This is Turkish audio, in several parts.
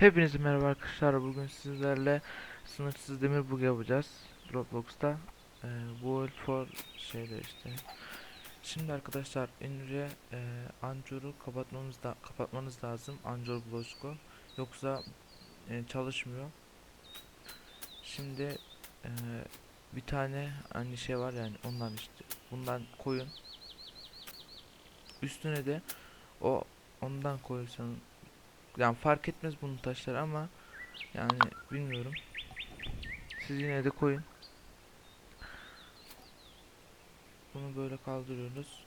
Hepinize merhaba arkadaşlar. Bugün sizlerle sınırsız demir bug yapacağız. Roblox'ta. Ee, World for şeyde işte. Şimdi arkadaşlar önce e, Anjur'u kapatmamız da kapatmanız lazım. Anjur Blosko. Yoksa e, çalışmıyor. Şimdi e, bir tane hani şey var yani ondan işte. Bundan koyun. Üstüne de o ondan koyursanız yani fark etmez bunun taşlar ama yani bilmiyorum. Siz yine de koyun. Bunu böyle kaldırıyoruz.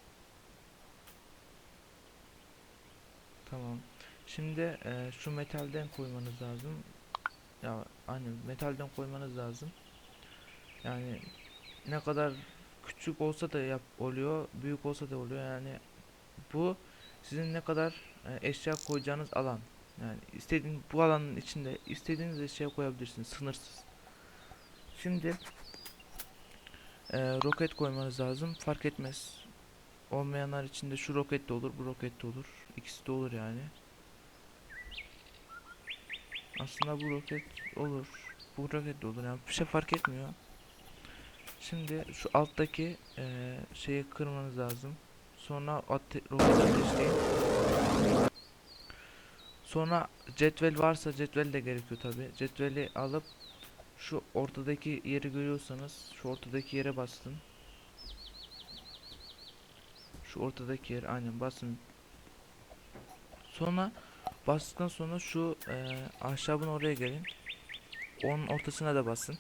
Tamam. Şimdi e, şu metalden koymanız lazım. Ya hani metalden koymanız lazım. Yani ne kadar küçük olsa da yap oluyor, büyük olsa da oluyor. Yani bu sizin ne kadar e, eşya koyacağınız alan. Yani istediğin bu alanın içinde istediğiniz eşya koyabilirsiniz sınırsız. Şimdi e, roket koymanız lazım. Fark etmez. Olmayanlar için de şu roket de olur, bu roket de olur. İkisi de olur yani. Aslında bu roket olur. Bu roket de olur. Yani bir şey fark etmiyor. Şimdi şu alttaki e, şeyi kırmanız lazım. Sonra ate roketi ateşleyin. Sonra cetvel varsa cetvel de gerekiyor tabi. Cetveli alıp şu ortadaki yeri görüyorsanız şu ortadaki yere bastın. Şu ortadaki yer aynen basın. Sonra bastıktan sonra şu e, ahşabın oraya gelin. Onun ortasına da basın.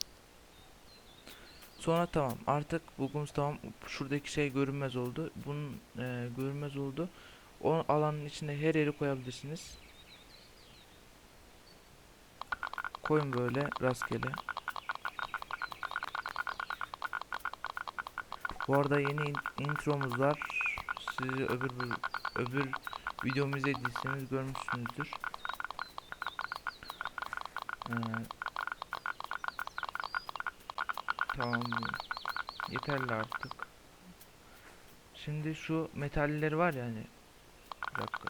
Sonra tamam artık bugün tamam şuradaki şey görünmez oldu. Bunun e, görünmez oldu. O alanın içinde her yeri koyabilirsiniz. Koyun böyle rastgele. Bu arada yeni in- intromuz var. Sizi öbür öbür videomu izlediyseniz görmüşsünüzdür. Ee, tamam. Yeterli artık. Şimdi şu metalleri var ya hani. Bir dakika.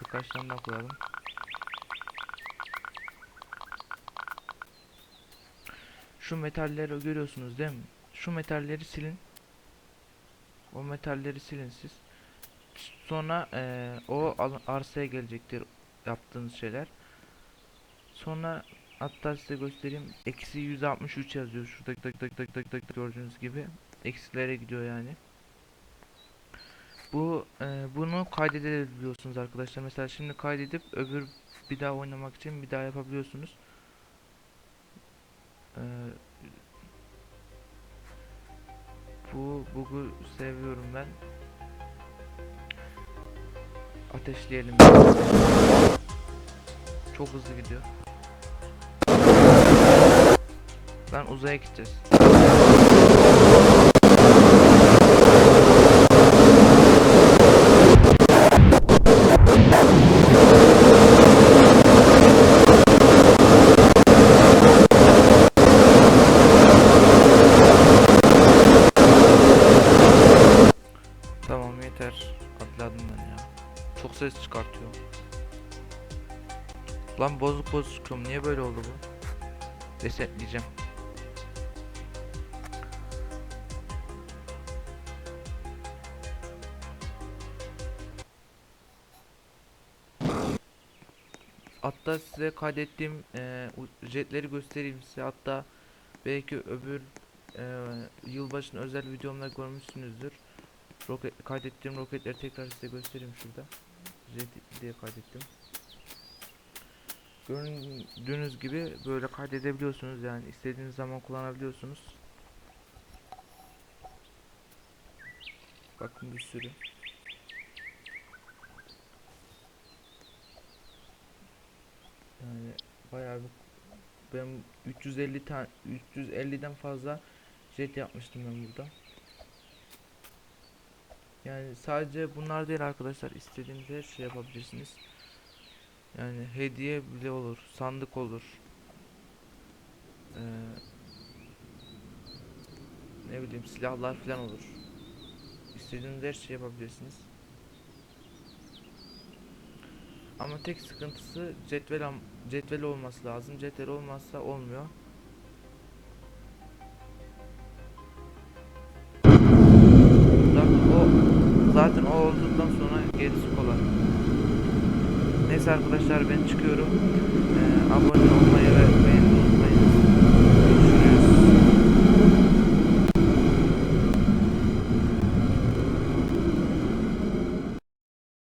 Birkaç tane daha koyalım. Şu metalleri görüyorsunuz değil mi? Şu metalleri silin. O metalleri silin siz. Sonra eee, o arsaya gelecektir yaptığınız şeyler. Sonra hatta size göstereyim. Eksi 163 yazıyor şurada tık tık tık tık tık gördüğünüz gibi. Eksilere gidiyor yani. Bu eee, bunu kaydedebiliyorsunuz arkadaşlar. Mesela şimdi kaydedip öbür bir daha oynamak için bir daha yapabiliyorsunuz. Eee, bu bug'u seviyorum ben. Ateşleyelim. Çok hızlı gidiyor. Lan uzaya gideceğiz. Çok ses çıkartıyor. Lan bozuk bozuk çıkıyorum. Niye böyle oldu bu? Resetleyeceğim. Hatta size kaydettiğim eee, u- jetleri göstereyim size. Hatta belki öbür eee yılbaşının özel videomda görmüşsünüzdür. Roket kaydettiğim roketleri tekrar size göstereyim şurada. Jet diye kaydettim. Gördüğünüz gibi böyle kaydedebiliyorsunuz yani istediğiniz zaman kullanabiliyorsunuz. Bakın bir sürü. Yani bayağı bir ben 350 tane 350'den fazla jet yapmıştım ben burada. Yani sadece bunlar değil arkadaşlar istediğiniz her şey yapabilirsiniz. Yani hediye bile olur, sandık olur. Ee, ne bileyim silahlar falan olur. İstediğiniz her şey yapabilirsiniz. Ama tek sıkıntısı cetvel cetveli olması lazım. Cetvel olmazsa olmuyor. Neyse arkadaşlar ben çıkıyorum. Ee, abone ve